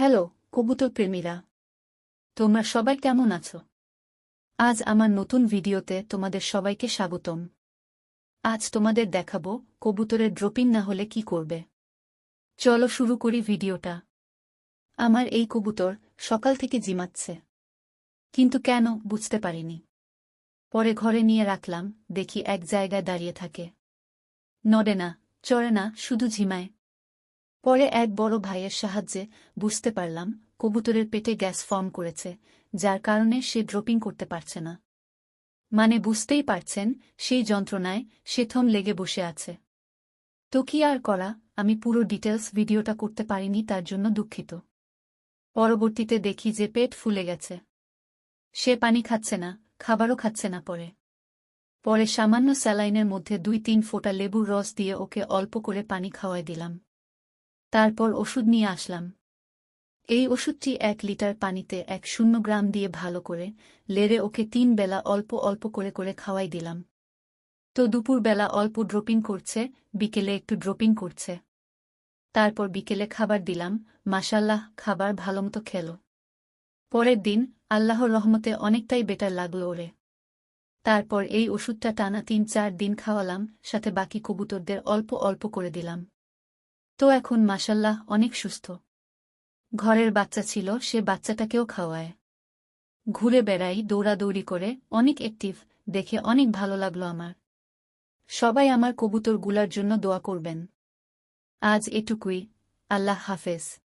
Hello, কবুতর প্রেমীরা। তোমরা সবাই কেমন আছো? আজ আমার নতুন ভিডিওতে তোমাদের সবাইকে স্বাগতম। আজ তোমাদের দেখাবো কবুতরের ড্রপিং না হলে কি করবে। চলো শুরু করি ভিডিওটা। আমার এই কবুতর সকাল থেকে জিমাচ্ছে। কিন্তু কেন বুঝতে পারিনি। পরে ঘরে নিয়ে রাখলাম, দেখি এক জায়গায় দাঁড়িয়ে থাকে। নড়ে না, চড়ে না, শুধু ঝিমায়। পরে এক বড় ভাইয়ের সাহায্যে বুঝতে পারলাম কবুতরের পেটে গ্যাস ফর্ম করেছে, যার কারণে সে ড্রপিং করতে পারছে না। মানে বুঝতেই পারছেন, সেই যন্ত্রণায় সে থম লেগে বসে আছে। তো কি আর করা, আমি পুরো ডিটেলস ভিডিওটা করতে পারিনি, তার জন্য দুঃখিত। পরবর্তীতে দেখি যে পেট ফুলে গেছে। সে পানি খাচ্ছে না, খাবারও খাচ্ছে না পরে। পরে সামান্য স্যালাইনের মধ্যে দুই তিন ফোঁটা লেবুর রস দিয়ে ওকে অল্প করে পানি খাওয়াই দিলাম। তারপর ওষুধ নিয়ে আসলাম। এই ওষুধটি এক লিটার পানিতে এক শূন্য গ্রাম দিয়ে ভালো করে লেরে ওকে তিন বেলা অল্প অল্প করে করে খাওয়াই দিলাম। তো দুপুরবেলা অল্প ড্রপিং করছে, বিকেলে একটু ড্রপিং করছে। তারপর বিকেলে খাবার দিলাম মাসাল্লাহ খাবার ভালোমতো খেল। পরের দিন আল্লাহর রহমতে অনেকটাই বেটার লাগল ওরে। তারপর এই ওষুধটা টানা তিন চার দিন খাওয়ালাম, সাথে বাকি কবুতরদের অল্প অল্প করে দিলাম। তো এখন মাসাল্লাহ অনেক সুস্থ। ঘরের বাচ্চা ছিল, সে বাচ্চাটাকেও খাওয়ায়। ঘুরে বেড়াই, দৌড়াদৌড়ি করে, অনেক অ্যাক্টিভ দেখে অনেক ভালো লাগল আমার। সবাই আমার কবুতরগুলার জন্য দোয়া করবেন। আজ এটুকুই, আল্লাহ হাফেজ।